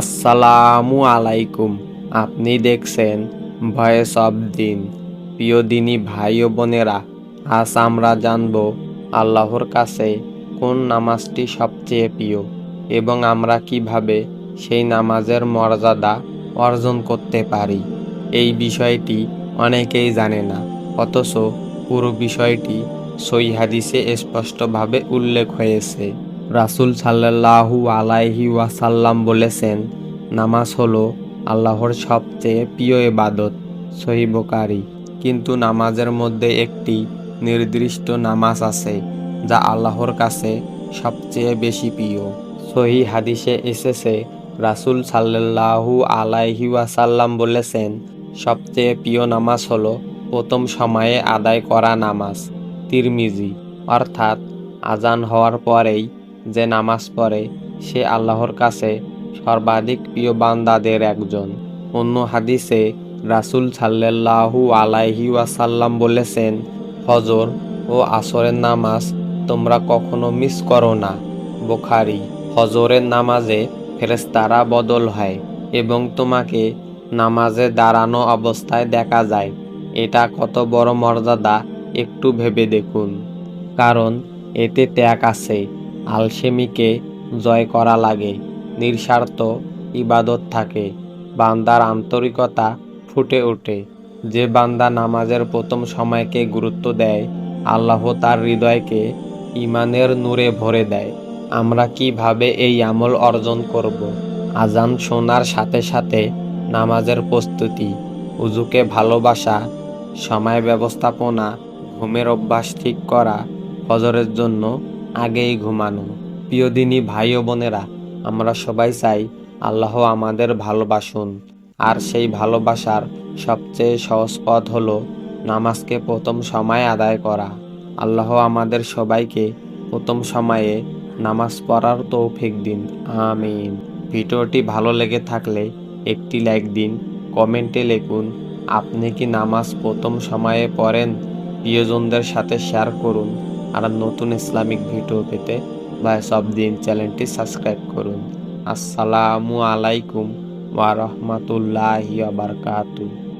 আসসালামু আলাইকুম। আপনি দেখছেন ভয়েস অব দিন। প্রিয় দিনী ভাই ও বোনেরা, আজ আমরা জানব আল্লাহর কাছে কোন নামাজটি সবচেয়ে প্রিয় এবং আমরা কীভাবে সেই নামাজের মর্যাদা অর্জন করতে পারি। এই বিষয়টি অনেকেই জানে না, অথচ পুরো বিষয়টি সই হাদিসে স্পষ্টভাবে উল্লেখ হয়েছে। রাসূল সাল্লাল্লাহু আলাইহি ওয়াসাল্লাম বলেছেন, নামাজ হলো আল্লাহর সবচেয়ে প্রিয় এবাদত সহি বোকারি কিন্তু নামাজের মধ্যে একটি নির্দিষ্ট নামাজ আছে, যা আল্লাহর কাছে সবচেয়ে বেশি প্রিয়। সহি হাদিসে এসেছে, রাসূল সাল্লাল্লাহু আলাইহি ওয়াসাল্লাম বলেছেন, সবচেয়ে প্রিয় নামাজ হলো প্রথম সময়ে আদায় করা নামাজ, তিরমিজি। অর্থাৎ আজান হওয়ার পরেই যে নামাজ পড়ে, সে আল্লাহর কাছে সর্বাধিক প্রিয় বান্দাদের একজন। অন্য হাদিসে রাসূল সাল্লাল্লাহু আলাইহি ওয়াসাল্লাম বলেছেন, ফজর ও আসরের নামাজ তোমরা কখনো মিস করো না। বোখারি হজরের নামাজে ফেরেস্তারা বদল হয় এবং তোমাকে নামাজে দাঁড়ানো অবস্থায় দেখা যায়। এটা কত বড় মর্যাদা, একটু ভেবে দেখুন। কারণ এতে ত্যাগ আছে। আলসেমিকে জয় করা লাগে, নিঃস্বার্থ ইবাদত থাকে, বান্দার আন্তরিকতা ফুটে ওঠে যে বান্দা নামাজের প্রথম সময়কে গুরুত্ব দেয়, আল্লাহ তার হৃদয়কে ইমানের নূরে ভরে দেয় আমরা কীভাবে এই আমল অর্জন করব। আজান শোনার সাথে সাথে নামাজের প্রস্তুতি, উজুকে ভালোবাসা, সময় ব্যবস্থাপনা, ঘুমের অভ্যাস ঠিক করা ফজরের জন্য আগেই ঘুমানো। প্রিয় দিনী ভাই ও বোনেরা, আমরা সবাই চাই আল্লাহ আমাদের ভালোবাসুন। আর সেই ভালোবাসার সবচেয়ে সহজ পথ হলো নামাজকে প্রথম সময় আদায় করা। আল্লাহ আমাদের সবাইকে প্রথম সময়ে নামাজ পড়ার তৌফিক দিন। আমিন। ভিডিওটি ভালো লেগে থাকলে একটি লাইক দিন, কমেন্টে লিখুন, আপনি কি নামাজ প্রথম সময়ে পড়েন? প্রিয়জনদের সাথে শেয়ার করুন। আর নতুন ইসলামিক ভিডিও পেতে বা সব দিন চ্যানেলটি সাবস্ক্রাইব করুন। আসসালামু আলাইকুম ওয়া বারাকাতুহু।